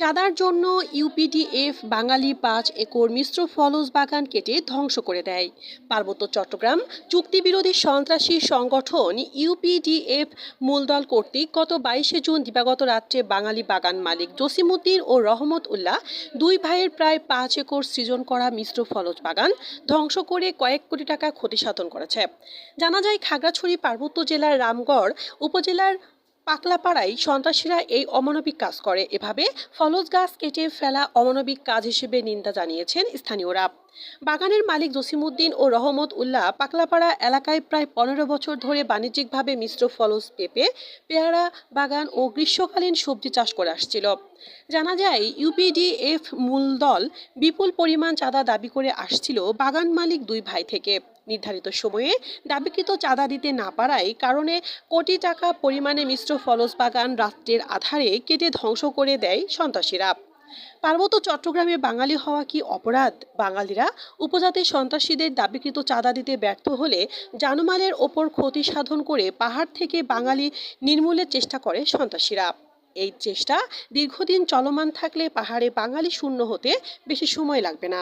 চাঁদার জন্য ইউপিডিএফ বাঙালি পাঁচ একর মিশ্র ফলজ বাগান কেটে ধ্বংস করে দেয়। পার্বত্য চট্টগ্রাম চুক্তিবিরোধী সন্ত্রাসী সংগঠন ইউপিডিএফ মূলদল কর্তৃক গত বাইশে জুন দিবাগত রাত্রে বাঙালি বাগান মালিক জসিমুদ্দিন ও রহমত উল্লাহ দুই ভাইয়ের প্রায় পাঁচ একর সৃজন করা মিশ্র ফলজ বাগান ধ্বংস করে কয়েক কোটি টাকা ক্ষতি সাধন করেছে। জানা যায়, খাগড়াছড়ি পার্বত্য জেলার রামগড় উপজেলার পাকলাপাড়ায় সন্ত্রাসীরা এই অমানবিক কাজ করে। এভাবে ফলজ গাছ কেটে ফেলা অমানবিক কাজ হিসেবে নিন্দা জানিয়েছেন স্থানীয়রা। বাগানের মালিক জসিমউদ্দিন ও রহমত উল্লাহ পাকলাপাড়া এলাকায় প্রায় পনেরো বছর ধরে বাণিজ্যিকভাবে মিশ্র ফলস পেঁপে, পেয়ারা, বাগান ও গ্রীষ্মকালীন সবজি চাষ করে আসছিল। জানা যায় ইউপিডিএফ মূল দল বিপুল পরিমাণ চাঁদা দাবি করে আসছিল বাগান মালিক দুই ভাই থেকে। নির্ধারিত সময়ে দাবিকৃত চাঁদা দিতে না পারায় কারণে কোটি টাকা পরিমাণে মিশ্র ফলজ বাগান রাত্রের আধারে কেটে ধ্বংস করে দেয় সন্ত্রাসীরা। পার্বত্য চট্টগ্রামে বাঙালি হওয়া কি অপরাধ? বাঙালিরা উপজাতির সন্ত্রাসীদের দাবিকৃত চাঁদা দিতে ব্যর্থ হলে জানমালের ওপর ক্ষতি সাধন করে পাহাড় থেকে বাঙালি নির্মূলের চেষ্টা করে সন্ত্রাসীরা। এই চেষ্টা দীর্ঘদিন চলমান থাকলে পাহাড়ে বাঙালি শূন্য হতে বেশি সময় লাগবে না।